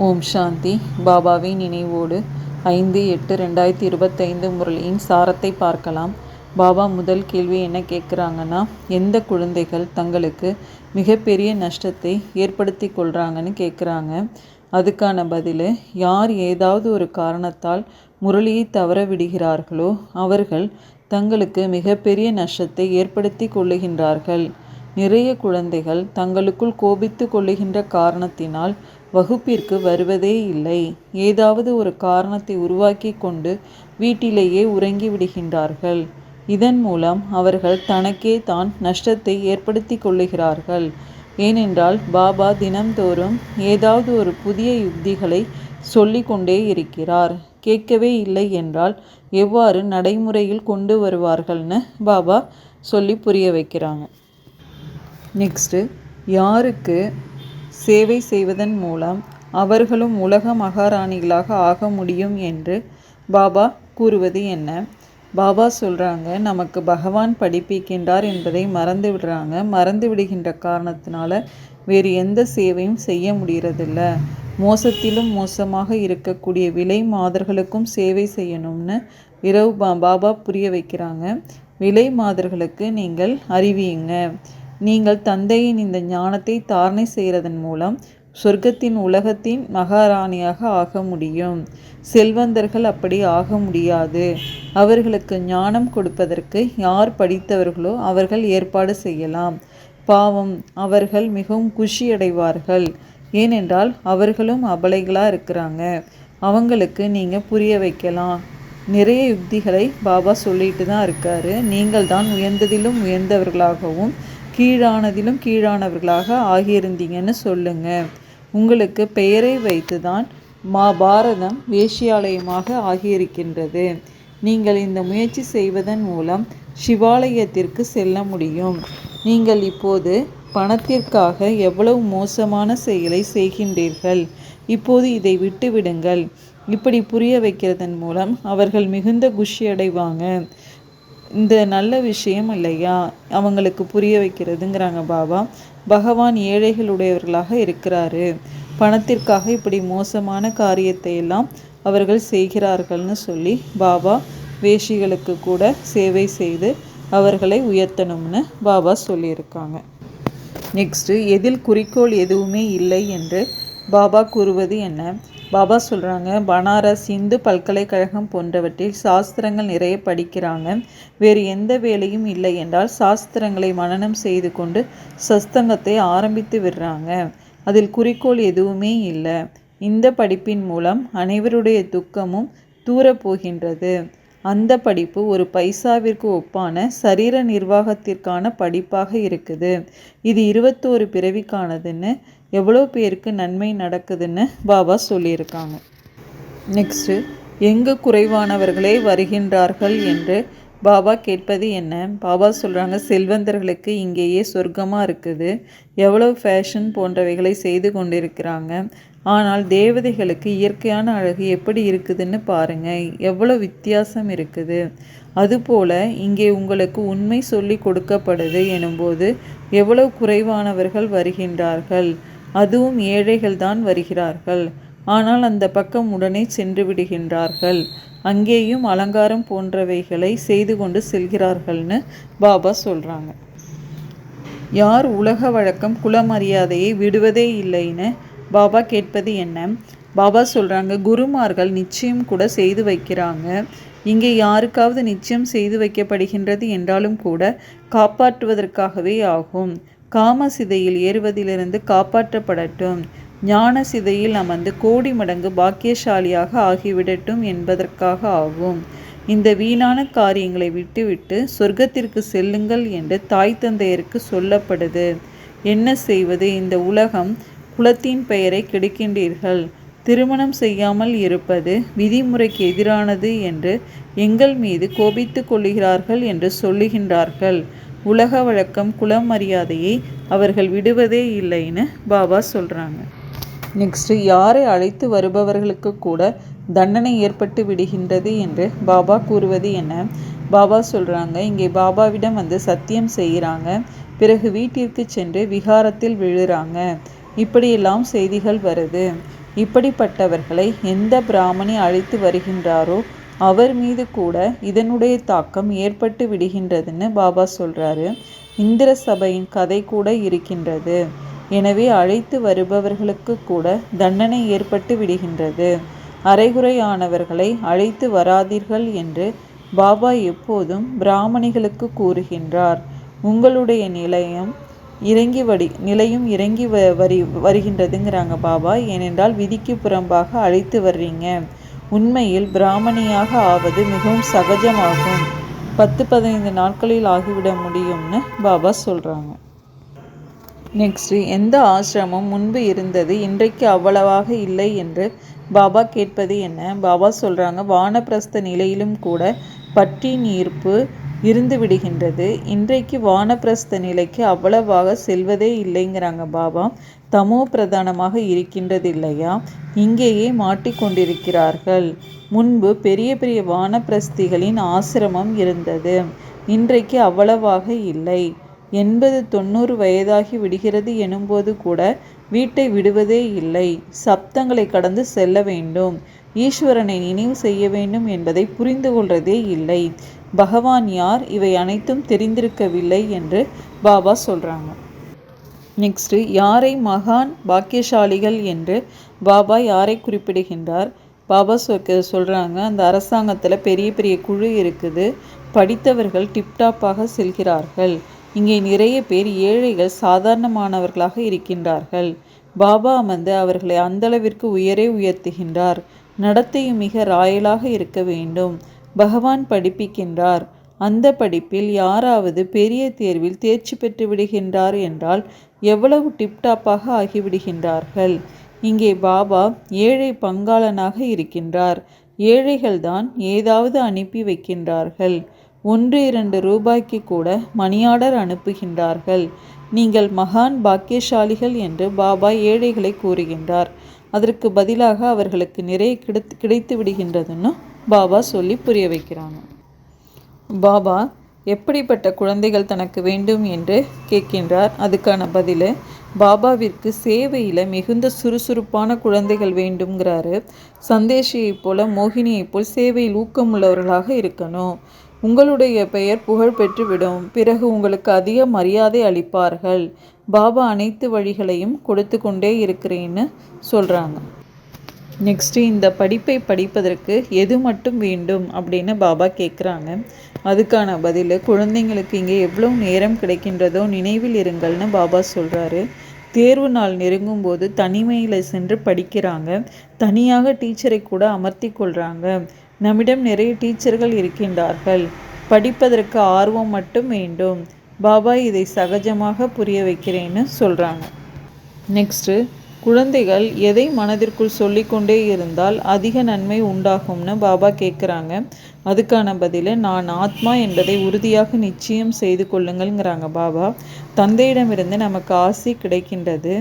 ஓம் சாந்தி. பாபாவின் நினைவோடு ஐந்து எட்டு ரெண்டாயிரத்தி இருபத்தைந்து முரளியின் சாரத்தை பார்க்கலாம். பாபா முதல் கேள்வி என்ன கேட்குறாங்கன்னா எந்த குழந்தைகள் தங்களுக்கு மிகப்பெரிய நஷ்டத்தை ஏற்படுத்தி கொள்கிறாங்கன்னு கேட்குறாங்க. அதுக்கான பதில் யார் ஏதாவது ஒரு காரணத்தால் முரளியை தவற விடுகிறார்களோ அவர்கள் தங்களுக்கு மிகப்பெரிய நஷ்டத்தை ஏற்படுத்தி கொள்ளுகின்றார்கள். நிறைய குழந்தைகள் தங்களுக்குள் கோபித்து கொள்ளுகின்ற காரணத்தினால் வகுப்பிற்கு வருவதே இல்லை. ஏதாவது ஒரு காரணத்தை உருவாக்கி கொண்டு வீட்டிலேயே உறங்கி விடுகின்றார்கள். இதன் மூலம் அவர்கள் தனக்கே தான் நஷ்டத்தை ஏற்படுத்தி கொள்ளுகிறார்கள். ஏனென்றால் பாபா தினம்தோறும் ஏதாவது ஒரு புதிய யுக்திகளை சொல்லிக்கொண்டே இருக்கிறார். கேட்கவே இல்லை என்றால் எவ்வாறு நடைமுறையில் கொண்டு வருவார்கள்னு பாபா சொல்லி புரிய வைக்கிறாங்க. நெக்ஸ்ட்டு யாருக்கு சேவை செய்வதன் மூலம் அவர்களும் உலக மகாராணிகளாக ஆக முடியும் என்று பாபா கூறுவது என்ன? பாபா சொல்கிறாங்க நமக்கு பகவான் படிப்பிக்கின்றார் என்பதை மறந்து விடுறாங்க. மறந்து விடுகின்ற காரணத்தினால வேறு எந்த சேவையும் செய்ய முடிகிறதில்ல மோசத்திலும் மோசமாக இருக்கக்கூடிய விலை மாதர்களுக்கும் சேவை செய்யணும்னு இரவு பாபா புரிய வைக்கிறாங்க. விலை மாதர்களுக்கு நீங்கள் அறிவியுங்க. நீங்கள் தந்தையின் இந்த ஞானத்தை தாரணை செய்கிறதன் மூலம் சொர்க்கத்தின் உலகத்தின் மகாராணியாக ஆக முடியும். செல்வந்தர்கள் அப்படி ஆக முடியாது. அவர்களுக்கு ஞானம் கொடுப்பதற்கு யார் படித்தவர்களோ அவர்கள் ஏற்பாடு செய்யலாம். பாவம் அவர்கள் மிகவும் குஷி அடைவார்கள் ஏனென்றால் அவர்களும் அபலைகளாக இருக்கிறாங்க. அவங்களுக்கு நீங்கள் புரிய வைக்கலாம். நிறைய யுக்திகளை பாபா சொல்லிட்டு தான் இருக்காரு. நீங்கள் தான் உயர்ந்ததிலும் உயர்ந்தவர்களாகவும் கீழானதிலும் கீழானவர்களாக ஆகியிருந்தீங்கன்னு சொல்லுங்க. உங்களுக்கு பெயரை வைத்து தான் மா பாரதம் வேஷியாலயமாக ஆகியிருக்கின்றது. நீங்கள் இந்த முயற்சி செய்வதன் மூலம் சிவாலயத்திற்கு செல்ல முடியும். நீங்கள் இப்போது பணத்திற்காக எவ்வளவு மோசமான செயலை செய்கின்றீர்கள்? இப்போது இதை விட்டுவிடுங்கள். இப்படி புரிய வைக்கிறதன் மூலம் அவர்கள் மிகுந்த குஷி அடைவாங்க இந்த நல்ல விஷயம் இல்லையா? அவங்களுக்கு புரிய வைக்கிறதுங்கிறாங்க பாபா. பகவான் ஏழைகளுடையவர்களாக இருக்கிறாரு. பணத்திற்காக இப்படி மோசமான காரியத்தை எல்லாம் அவர்கள் செய்கிறார்கள்னு சொல்லி பாபா வேஷிகளுக்கு கூட சேவை செய்து அவர்களை உயர்த்தணும்னு பாபா சொல்லியிருக்காங்க. நெக்ஸ்ட்டு எதில் குறிக்கோள் எதுவுமே இல்லை என்று பாபா கூறுவது என்ன? பாபா சொல்கிறாங்க பனாரஸ் இந்து பல்கலைக்கழகம் போன்றவற்றில் சாஸ்திரங்கள் நிறைய படிக்கிறாங்க. வேறு எந்த வேலையும் இல்லை என்றால் சாஸ்திரங்களை மனனம் செய்து கொண்டு சஸ்தங்கத்தை ஆரம்பித்து விடுறாங்க. அதில் குறிக்கோள் எதுவுமே இல்லை. இந்த படிப்பின் மூலம் அனைவருடைய துக்கமும் தூரப்போகின்றது அந்த படிப்பு ஒரு பைசாவிற்கு ஒப்பான சரீர நிர்வாகத்திற்கான படிப்பாக இருக்குது. இது இருபத்தோரு பிறவிக்கானதுன்னு எவ்வளோ பேருக்கு நன்மை நடக்குதுன்னு பாபா சொல்லியிருக்காங்க. நெக்ஸ்ட்டு எங்கு குறைவானவர்களே வருகின்றார்கள் என்று பாபா கேட்பது என்ன? பாபா சொல்கிறாங்க செல்வந்தர்களுக்கு இங்கேயே சொர்க்கமாக இருக்குது. எவ்வளோ ஃபேஷன் போன்றவைகளை செய்து கொண்டிருக்கிறாங்க. ஆனால் தேவதைகளுக்கு இயற்கையான அழகு எப்படி இருக்குதுன்னு பாருங்கள் எவ்வளோ வித்தியாசம் இருக்குது. அதுபோல் இங்கே உங்களுக்கு உண்மை சொல்லி கொடுக்கப்படுது எனும்போது எவ்வளவு குறைவானவர்கள் வருகின்றார்கள்? அதுவும் ஏழைகள் தான் வருகிறார்கள். ஆனால் அந்த பக்கம் உடனே சென்று விடுகின்றார்கள். அங்கேயும் அலங்காரம் போன்றவைகளை செய்து கொண்டு செல்கிறார்கள்னு பாபா சொல்கிறாங்க யார் உலக வழக்கம் குலமரியாதையை விடுவதே இல்லைன்னு பாபா கேட்பது என்ன? பாபா சொல்கிறாங்க குருமார்கள் நிச்சயம் கூட செய்து வைக்கிறாங்க. இங்கே யாருக்காவது நிச்சயம் செய்து வைக்கப்படுகின்றது என்றாலும் கூட காப்பாற்றுவதற்காகவே ஆகும். காம சிதையில் ஏறுவதிலிருந்து காப்பாற்றப்படட்டும். ஞான சிதையில் அமர்ந்து கோடி மடங்கு பாக்கியசாலியாக ஆகிவிடட்டும் என்பதற்காக ஆகும். இந்த வீணான காரியங்களை விட்டுவிட்டு சொர்க்கத்திற்கு செல்லுங்கள் என்று தாய் தந்தையருக்கு சொல்லப்படுது. என்ன செய்வது? இந்த உலகம் குலத்தின் பெயரை கெடுக்கின்றீர்கள். திருமணம் செய்யாமல் இருப்பது விதிமுறைக்கு எதிரானது என்று எங்கள் மீது கோபித்து கொள்ளுகிறார்கள் என்று சொல்லுகின்றார்கள். உலக வழக்கம் குலம் மரியாதையை அவர்கள் விடுவதே இல்லைன்னு பாபா சொல்கிறாங்க நெக்ஸ்ட்டு யாரை அழைத்து வருபவர்களுக்கு கூட தண்டனை ஏற்பட்டு விடுகின்றது என்று பாபா கூறுவது என்ன? பாபா சொல்கிறாங்க இங்கே பாபாவிடம் வந்து சத்தியம் செய்கிறாங்க. பிறகு வீட்டிற்கு சென்று விகாரத்தில் விழுறாங்க. இப்படியெல்லாம் செய்திகள் வருது. இப்படிப்பட்டவர்களை எந்த பிராமணி அழைத்து வருகின்றாரோ அவர் மீது கூட இதனுடைய தாக்கம் ஏற்பட்டு விடுகின்றதுன்னு பாபா சொல்றாரு. இந்திர சபையின் கதை கூட இருக்கின்றது. எனவே அழைத்து வருபவர்களுக்கு கூட தண்டனை ஏற்பட்டு விடுகின்றது. அரைகுறையானவர்களை அழைத்து வராதீர்கள் என்று பாபா எப்போதும் பிராமணிகளுக்கு கூறுகின்றார். உங்களுடைய நிலையம் இறங்கி வடி நிலையும் இறங்கி வ வரி வருகின்றதுங்கிறாங்க பாபா. ஏனென்றால் விதிக்கு புறம்பாக அழைத்து வர்றீங்க. உண்மையில் பிராமணியாக ஆவது மிகவும் சகஜமாகும். பத்து பதினைந்து நாட்களில் ஆகிவிட முடியும்னு பாபா சொல்கிறாங்க நெக்ஸ்ட் எந்த ஆசிரமம் முன்பு இருந்தது இன்றைக்கு அவ்வளவாக இல்லை என்று பாபா கேட்பது என்ன? பாபா சொல்கிறாங்க வானப்பிரஸ்த நிலையிலும் கூட பற்றின் ஈர்ப்பு இருந்து விடுகின்றது. இன்றைக்கு வானப்பிரஸ்த நிலைக்கு அவ்வளவாக செல்வதே இல்லைங்கிறாங்க பாபா. தமோ பிரதானமாக இருக்கின்றதில்லையா? இங்கேயே மாட்டிக்கொண்டிருக்கிறார்கள் முன்பு பெரிய பெரிய வானப்பிரஸ்திகளின் ஆசிரமம் இருந்தது. இன்றைக்கு அவ்வளவாக இல்லை. எண்பது தொண்ணூறு வயதாகி விடுகிறது எனும்போது கூட வீட்டை விடுவதே இல்லை. சப்தங்களை கடந்து செல்ல வேண்டும். ஈஸ்வரனை நினைவு செய்ய வேண்டும் என்பதை புரிந்து கொள்வதே இல்லை. பகவான் யார்? இவை அனைத்தும் தெரிந்திருக்கவில்லை என்று பாபா சொல்கிறாங்க நெக்ஸ்ட்டு யாரை மகான் பாக்கியசாலிகள் என்று பாபா யாரை குறிப்பிடுகின்றார்? பாபா சொ சொல்கிறாங்க அந்த அரசாங்கத்தில் பெரிய பெரிய குழு இருக்குது. படித்தவர்கள் டிப்டாப்பாக செல்கிறார்கள். இங்கே நிறைய பேர் ஏழைகள் சாதாரணமானவர்களாக இருக்கின்றார்கள். பாபா அமர்ந்து அவர்களை அந்தளவிற்கு உயரே உயர்த்துகின்றார். நடத்தையும் மிக ராயலாக இருக்க வேண்டும். பகவான் படிப்பிக்கின்றார். அந்த படிப்பில் யாராவது பெரிய தேர்வில் தேர்ச்சி பெற்று விடுகின்றார் என்றால் எவ்வளவு டிப்டாப்பாக ஆகிவிடுகின்றார்கள்? இங்கே பாபா ஏழை பங்காளனாக இருக்கின்றார். ஏழைகள்தான் ஏதாவது அனுப்பி வைக்கின்றார்கள். ஒன்று இரண்டு ரூபாய்க்கு கூட மணியாடர் அனுப்புகின்றார்கள். நீங்கள் மகான் பாக்கியசாலிகள் என்று பாபா ஏழைகளை கூறுகின்றார். அதற்கு பதிலாக அவர்களுக்கு நிறைய கிடைத்து கிடைத்து விடுகின்றதுன்னு பாபா சொல்லி புரிய வைக்கிறாங்க. பாபா எப்படிப்பட்ட குழந்தைகள் தனக்கு வேண்டும் என்று கேட்கின்றார். அதுக்கான பதில் பாபாவிற்கு சேவையில் மிகுந்த சுறுசுறுப்பான குழந்தைகள் வேண்டுங்கிறாரு சந்தேஷியைப் போல மோகினியைப் போல் சேவையில் ஊக்கமுள்ளவர்களாக இருக்கணும். உங்களுடைய பெயர் புகழ் பெற்றுவிடும். பிறகு உங்களுக்கு அதிக மரியாதை அளிப்பார்கள். பாபா அனைத்து வழிகளையும் கொடுத்து கொண்டே இருக்கிறேன்னு சொல்கிறாங்க நெக்ஸ்ட்டு இந்த படிப்பை படிப்பதற்கு எது மட்டும் வேண்டும் அப்படின்னு பாபா கேட்குறாங்க அதுக்கான பதில் குழந்தைங்களுக்கு இங்கே எவ்வளோ நேரம் கிடைக்கின்றதோ நினைவில் இருங்கள்னு பாபா சொல்கிறாரு தேர்வு நாள் நெருங்கும் போது தனிமையில் சென்று படிக்கிறாங்க. தனியாக டீச்சரை கூட அமர்த்தி கொள்கிறாங்க நம்மிடம் நிறைய டீச்சர்கள் இருக்கின்றார்கள். படிப்பதற்கு ஆர்வம் மட்டும் வேண்டும். பாபா இதை சகஜமாக புரிய வைக்கிறேன்னு சொல்கிறாங்க நெக்ஸ்ட்டு குழந்தைகள் எதை மனதிற்குள் சொல்லிக்கொண்டே இருந்தால் அதிக நன்மை உண்டாகும்னு பாபா கேட்குறாங்க அதுக்கான பதில் நான் ஆத்மா என்பதை உறுதியாக நிச்சயம் செய்து கொள்ளுங்கள்ங்கிறாங்க பாபா. தந்தையிடமிருந்து நமக்கு ஆசி கிடைக்கின்றது.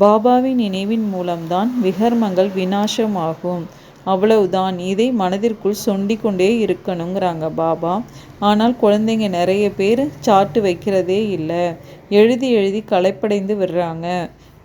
பாபாவின் நினைவின் மூலம்தான் விகர்மங்கள் வினாசமாகும் அவ்வளவுதான். இதை மனதிற்குள் சொண்டிக்கொண்டே இருக்கணுங்கிறாங்க பாபா. ஆனால் குழந்தைங்க நிறைய பேர் சாட்டு வைக்கிறதே இல்லை. எழுதி எழுதி களைப்படைந்து விடுறாங்க.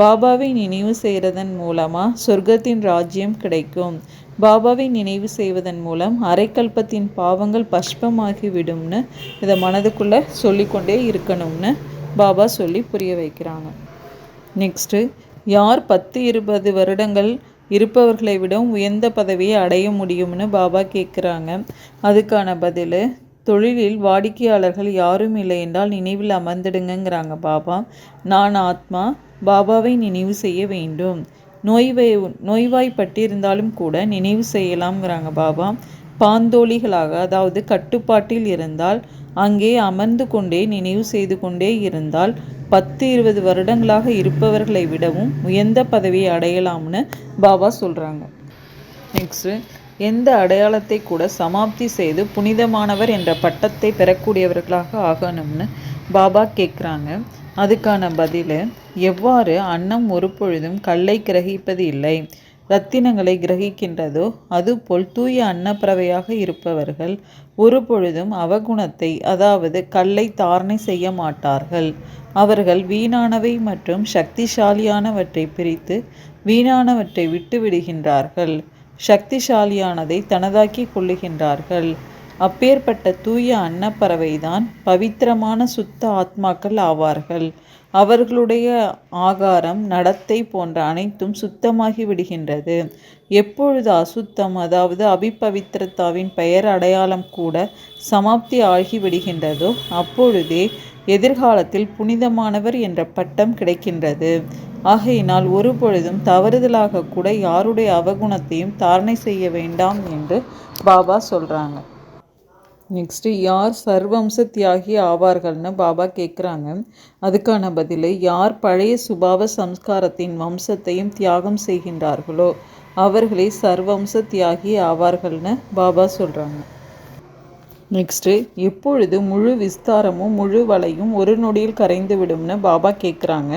பாபாவை நினைவு செய்கிறதன் மூலமாக சொர்க்கத்தின் ராஜ்யம் கிடைக்கும். பாபாவை நினைவு செய்வதன் மூலம் அரைக்கல்பத்தின் பாவங்கள் பஷ்பமாகி விடும்னு இதை மனதுக்குள்ளே சொல்லிக்கொண்டே இருக்கணும்னு பாபா சொல்லி புரிய வைக்கிறாங்க. நெக்ஸ்ட்டு யார் பத்து இருபது வருடங்கள் இருப்பவர்களை விடவும் உயர்ந்த பதவியை அடைய முடியும்னு பாபா கேட்குறாங்க. அதுக்கான பதில் தொழிலில் வாடிக்கையாளர்கள் யாரும் இல்லை என்றால் நினைவில் அமர்ந்துடுங்கிறாங்க பாபா. நான் ஆத்மா பாபாவை நினைவு செய்ய வேண்டும். நோய்வாய் நோய்வாய்ப்பட்டிருந்தாலும் கூட நினைவு செய்யலாம்ங்கிறாங்க பாபா. பாந்தோழிகளாக அதாவது கட்டுப்பாட்டில் இருந்தால் அங்கே அமர்ந்து கொண்டே நினைவு செய்து கொண்டே இருந்தால் பத்து இருபது வருடங்களாக இருப்பவர்களை விடவும் உயர்ந்த பதவியை அடையலாம்னு பாபா சொல்கிறாங்க நெக்ஸ்ட்டு எந்த அடையாளத்தை கூட சமாப்தி செய்து புனிதமானவர் என்ற பட்டத்தை பெறக்கூடியவர்களாக ஆகணும்னு பாபா கேட்குறாங்க அதுக்கான பதில் எவ்வாறு அன்னம் ஒரு பொழுதும் கல்லை கிரகிப்பது இல்லை ரத்தினங்களை கிரகிக்கின்றதோ அதுபோல் தூய அன்னப்பறவையாக இருப்பவர்கள் ஒரு பொழுதும் அவகுணத்தை அதாவது கல்லை தாரணை செய்ய மாட்டார்கள். அவர்கள் வீணானவை மற்றும் சக்திசாலியானவற்றை பிரித்து வீணானவற்றை விட்டு விடுகின்றார்கள் சக்திசாலியானதை தனதாக்கி கொள்ளுகின்றார்கள். அப்பேற்பட்ட தூய அன்னப்பறவைதான் பவித்திரமான சுத்த ஆத்மாக்கள் ஆவார்கள். அவர்களுடைய ஆகாரம் நடத்தை போன்ற அனைத்தும் சுத்தமாகி விடுகின்றது. எப்பொழுது அசுத்தம் அதாவது அபிபவித்திரத்தாவின் பெயர் அடையாளம் கூட சமாப்தி ஆகி விடுகின்றதோ அப்பொழுதே எதிர்காலத்தில் புனிதமானவர் என்ற பட்டம் கிடைக்கின்றது. ஆகையினால் ஒரு பொழுதும் தவறுதலாக கூட யாருடைய அவகுணத்தையும் தாரணை செய்ய வேண்டாம் என்று பாபா சொல்கிறாங்க நெக்ஸ்ட்டு யார் சர்வம்ச தியாகி ஆவார்கள்னு பாபா கேட்குறாங்க அதுக்கான பதில் யார் பழைய சுபாவ சம்ஸ்காரத்தின் வம்சத்தையும் தியாகம் செய்கின்றார்களோ அவர்களே சர்வம்ச தியாகி ஆவார்கள்னு பாபா சொல்கிறாங்க நெக்ஸ்ட்டு எப்பொழுது முழு விஸ்தாரமும் முழு வலையும் ஒரு நொடியில் கரைந்து விடும்னு பாபா கேட்குறாங்க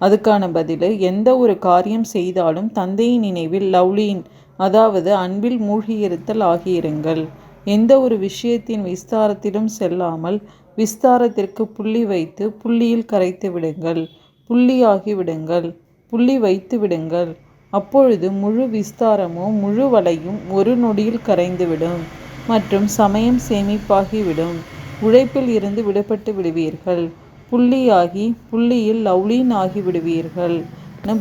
அதுக்கான பதில் எந்த ஒரு காரியம் செய்தாலும் தந்தையின் நினைவில் லவ்லீன் அதாவது அன்பில் மூழ்கியிருத்தல் ஆகியிருங்கள். எந்த ஒரு விஷயத்தின் விஸ்தாரத்திலும் செல்லாமல் விஸ்தாரத்திற்கு புள்ளி வைத்து புள்ளியில் கரைத்து விடுங்கள். புள்ளியாகி விடுங்கள். புள்ளி வைத்து விடுங்கள். அப்பொழுது முழு விஸ்தாரமும் முழு வலையும் ஒரு நொடியில் கரைந்துவிடும் மற்றும் சமயம் சேமிப்பாகிவிடும். உழைப்பில் இருந்து விடுபட்டு விடுவீர்கள். புள்ளியாகி புள்ளியில் லவ்லீன் ஆகி விடுவீர்கள்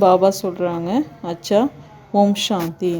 பாபா சொல்கிறாங்க அச்சா ஓம் சாந்தி.